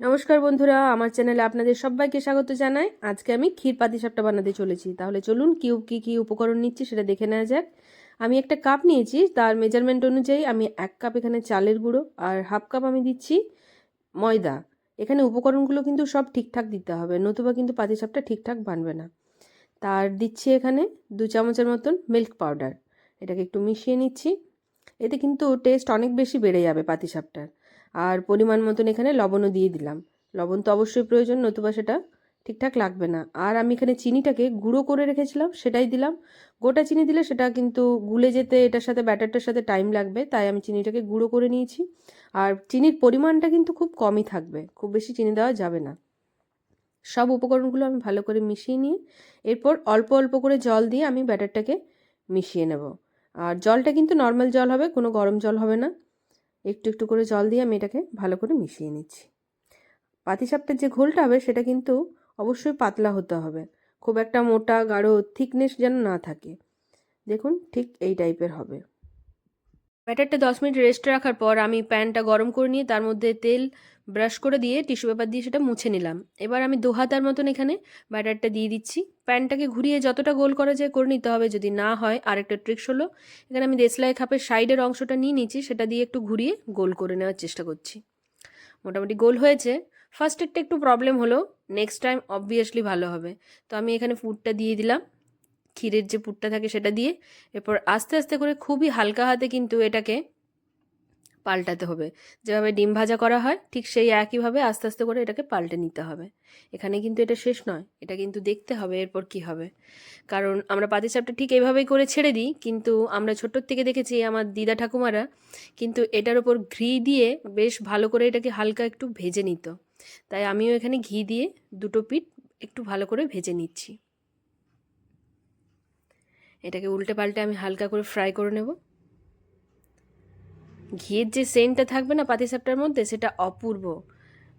নমস্কার বন্ধুরা, আমার চ্যানেলে আপনাদের সবাইকে স্বাগত জানাই। আজকে আমি ক্ষীর পাতিসাপটা বানাতে চলেছি। তাহলে চলুন কি কী কী উপকরণ নিচ্ছি সেটা দেখে নেওয়া যাক। আমি একটা কাপ নিয়েছি, তার মেজারমেন্ট অনুযায়ী আমি এক কাপ এখানে চালের গুঁড়ো আর হাফ কাপ আমি দিচ্ছি ময়দা। এখানে উপকরণগুলো কিন্তু সব ঠিকঠাক দিতে হবে, নতুবা কিন্তু পাতিসাপটা ঠিকঠাক বানবে না। তার দিচ্ছি এখানে দু চামচের মতন মিল্ক পাউডার এটাকে একটু মিশিয়ে নিচ্ছি। এতে কিন্তু টেস্ট অনেক বেশি বেড়ে যাবে পাতিসাপটার আর পরিমাণ মতন এখানে লবণও দিয়ে দিলাম। লবণ তো অবশ্যই প্রয়োজন, নতুবা সেটা ঠিকঠাক লাগবে না। আর আমি এখানে চিনিটাকে গুঁড়ো করে রেখেছিলাম, সেটাই দিলাম। গোটা চিনি দিলে সেটা কিন্তু গুলে যেতে, এটার সাথে ব্যাটারটার সাথে টাইম লাগবে, তাই আমি চিনিটাকে গুঁড়ো করে নিয়েছি। আর চিনির পরিমাণটা কিন্তু খুব কমই থাকবে, খুব বেশি চিনি দেওয়া যাবে না। সব উপকরণগুলো আমি ভালো করে মিশিয়ে নিয়ে, এরপর অল্প অল্প করে জল দিয়ে আমি ব্যাটারটাকে মিশিয়ে নেব। আর জলটা কিন্তু নর্মাল জল হবে, কোনো গরম জল হবে না। একটু একটু করে জল দিয়ে আমি এটাকে ভালো করে মিশিয়ে নিচ্ছি। পাতিসাপটার যে ঘোলটা হবে সেটা কিন্তু অবশ্যই পাতলা হতে হবে। খুব একটা মোটা, গাঢ় থিকনেস যেন না থাকে। দেখুন ঠিক এই টাইপের হবে। ব্যাটারটা দশ মিনিট রেস্টে রাখার পর আমি প্যানটা গরম করে নিয়ে তার মধ্যে তেল ব্রাশ করে দিয়ে টিস্যু পেপার দিয়ে সেটা মুছে নিলাম। এবার আমি দু হাতার মতন এখানে ব্যাটারটা দিয়ে দিচ্ছি। প্যানটাকে ঘুরিয়ে যতটা গোল করা যায় করে নিতে হবে। যদি না হয়, আরেকটা ট্রিক্স হলো। এখানে আমি দেশলাই খাপের সাইডের অংশটা নিয়ে নিচ্ছি। সেটা দিয়ে একটু ঘুরিয়ে গোল করে নেওয়ার চেষ্টা করছি। মোটামুটি গোল হয়েছে। ফার্স্ট এরটা একটু প্রবলেম হলো। নেক্সট টাইম অবভিয়াসলি ভালো হবে। তো আমি এখানে ফুডটা দিয়ে দিলাম। ক্ষীরের যে পুরটা থাকে সেটা দিয়ে। এরপর আস্তে আস্তে করে খুবই হালকা হাতে কিন্তু এটাকে পাল্টাতে হবে। যেভাবে ডিম ভাজা করা হয়, ঠিক সেই একইভাবে আস্তে আস্তে করে এটাকে পাল্টে নিতে হবে। এখানে কিন্তু এটা শেষ নয়, এটা কিন্তু দেখতে হবে এরপর কি হবে। কারণ আমরা পাতিসাপটা ঠিক এইভাবেই করে ছেড়ে দিই, কিন্তু আমরা ছোটোর থেকে দেখেছি আমার দিদা ঠাকুমারা কিন্তু এটার ওপর ঘি দিয়ে বেশ ভালো করে এটাকে হালকা একটু ভেজে নিত। তাই আমিও এখানে ঘি দিয়ে দুটো পিঠ একটু ভালো করে ভেজে নিচ্ছি। এটাকে উল্টে পাল্টে আমি হালকা করে ফ্রাই করে নেব। ঘিয়ের যে সেন্টটা থাকবে না পাতিসাপটার মধ্যে, সেটা অপূর্ব।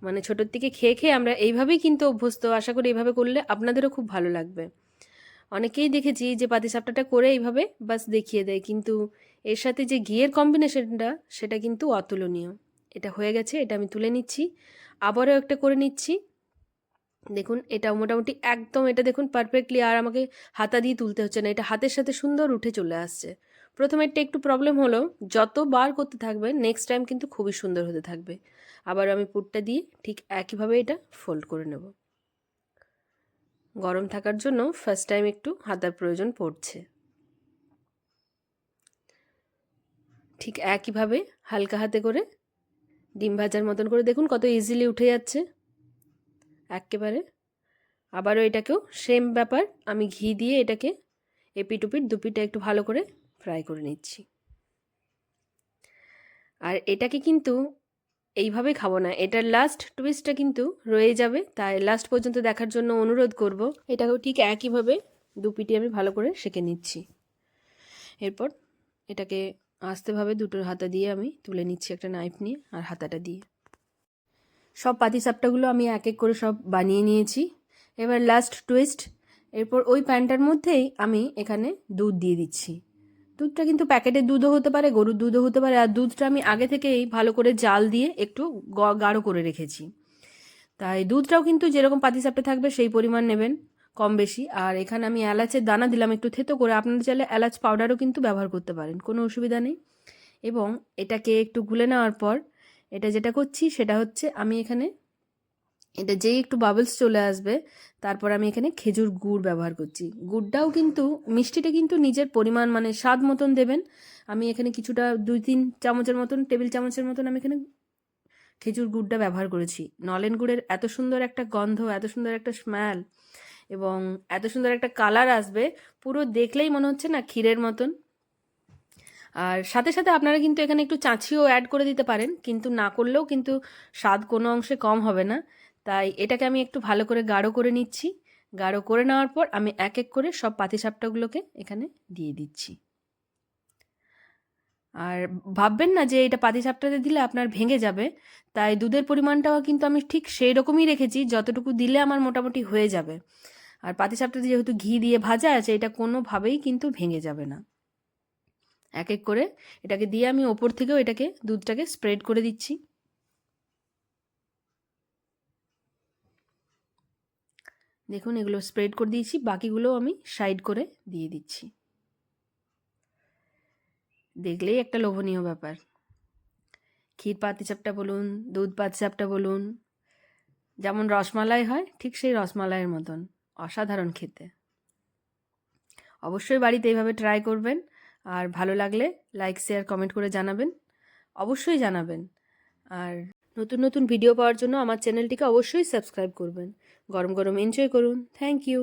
মানে ছোটোর থেকে খেয়ে খেয়ে আমরা এইভাবেই কিন্তু অভ্যস্ত, আশা করি এইভাবে করলে আপনাদেরও খুব ভালো লাগবে। অনেকেই দেখেছি যে পাতিসাপটাটা করে এইভাবে বাস দেখিয়ে দেয়, কিন্তু এর সাথে যে ঘিয়ের কম্বিনেশনটা সেটা কিন্তু অতুলনীয়। এটা হয়ে গেছে, এটা আমি তুলে নিচ্ছি। আবারও একটা করে নিচ্ছি। দেখুন, এটা মোটামুটি একদম, এটা দেখুন পারফেক্টলি আর আমাকে হাতা দিয়ে তুলতে হচ্ছে না, এটা হাতের সাথে সুন্দর উঠে চলে আসছে। প্রথমে একটা একটু প্রবলেম হলো, যতবার করতে থাকবে নেক্সট টাইম কিন্তু খুবই সুন্দর হতে থাকবে। আবার আমি পুরটা দিয়ে ঠিক একইভাবে এটা ফোল্ড করে নেব। গরম থাকার জন্য ফার্স্ট টাইম একটু হাতার প্রয়োজন পড়ছে। ঠিক একইভাবে হালকা হাতে করে ডিম ভাজার মতন করে দেখুন কত ইজিলি উঠে যাচ্ছে। একেবারে। আবারও এটাকেও সেম ব্যাপার, আমি ঘি দিয়ে এটাকে এপিট উপিট দুপিটা একটু ভালো করে ফ্রাই করে নিচ্ছি। আর এটাকে কিন্তু এইভাবে খাব না, এটার লাস্ট টুইস্টটা কিন্তু রয়ে যাবে, তাই লাস্ট পর্যন্ত দেখার জন্য অনুরোধ করব। এটাকেও ঠিক একইভাবে দুপিটি আমি ভালো করে সেঁকে নিচ্ছি। এরপর এটাকে আস্তেভাবে দুটোর হাতা দিয়ে আমি তুলে নিচ্ছি একটা নাইফ নিয়ে আর হাতাটা দিয়ে। সব পাতিসাপটাগুলো আমি এক এক করে সব বানিয়ে নিয়েছি। এবার লাস্ট টুইস্ট এরপর ওই প্যানটার মধ্যেই আমি এখানে দুধ দিয়ে দিচ্ছি। দুধটা কিন্তু প্যাকেটের দুধও হতে পারে, গরুর দুধও হতে পারে, আর দুধটা আমি আগে থেকেই ভালো করে জাল দিয়ে একটু গাঢ় করে রেখেছি। তাই দুধটাও কিন্তু যেরকম পাতিসাপটা থাকবে সেই পরিমাণ নেবেন, কম বেশি। আর এখানে আমি এলাচের দানা দিলাম একটু থেতো করে, আপনারা চাইলে এলাচ পাউডারও কিন্তু ব্যবহার করতে পারেন, কোনো অসুবিধা নেই। এবং এটাকে একটু গুলে নেওয়ার পর এটা যেটা করছি সেটা হচ্ছে আমি এখানে এটা যেই একটু বাবলস চলে আসবে, তারপর আমি এখানে খেজুর গুড় ব্যবহার করছি। গুড়টাও কিন্তু, মিষ্টিটা কিন্তু নিজের পরিমাণ মানে স্বাদ মতন দেবেন। আমি এখানে কিছুটা দুই তিন চামচের মতন, টেবিল চামচের মতন আমি এখানে খেজুর গুড়টা ব্যবহার করেছি। নলেন গুড়ের এত সুন্দর একটা গন্ধ, এত সুন্দর একটা স্মেল এবং এত সুন্দর একটা কালার আসবে, পুরো দেখলেই মনে হচ্ছে না ক্ষীরের মতন। আর সাথে সাথে আপনারা কিন্তু এখানে একটু চাঁচিও অ্যাড করে দিতে পারেন, কিন্তু না করলেও কিন্তু স্বাদ কোনো অংশে কম হবে না। তাই এটাকে আমি একটু ভালো করে গাঢ় করে নিচ্ছি। গাঢ় করে নেওয়ার পর আমি এক এক করে সব পাতিসাপটাগুলোকে এখানে দিয়ে দিচ্ছি। আর ভাববেন না যে এটা পাতিসাপটাতে দিলে আপনার ভেঙে যাবে, তাই দুধের পরিমাণটাও কিন্তু আমি ঠিক সেই রকমই রেখেছি, যতটুকু দিলে আমার মোটামুটি হয়ে যাবে। আর পাতিসাপটাতে যেহেতু ঘি দিয়ে ভাজা আছে, এটা কোনোভাবেই কিন্তু ভেঙে যাবে না। এক এক করে এটাকে দিয়ে আমি ওপর থেকেও এটাকে দুধটাকে স্প্রেড করে দিচ্ছি। দেখুন, এগুলো স্প্রেড করে দিয়েছি বাকিগুলো আমি সাইড করে দিয়ে দিচ্ছি। দেখলেই একটা লোভনীয় ব্যাপার। ক্ষীর পাতিচাপটা বলুন, দুধ পাতিচাপটা বলুন, যেমন রসমালাই হয়, ঠিক সেই রসমালাইয়ের মতন, অসাধারণ খেতে। অবশ্যই বাড়িতে এইভাবে ট্রাই করবেন। আর ভালো লাগলে লাইক শেয়ার কমেন্ট করে জানাবেন। অবশ্যই জানাবেন। আর নতুন নতুন ভিডিও পাওয়ার জন্য আমার চ্যানেলটিকে অবশ্যই সাবস্ক্রাইব করবেন। গরম গরম এনজয় করুন। Thank you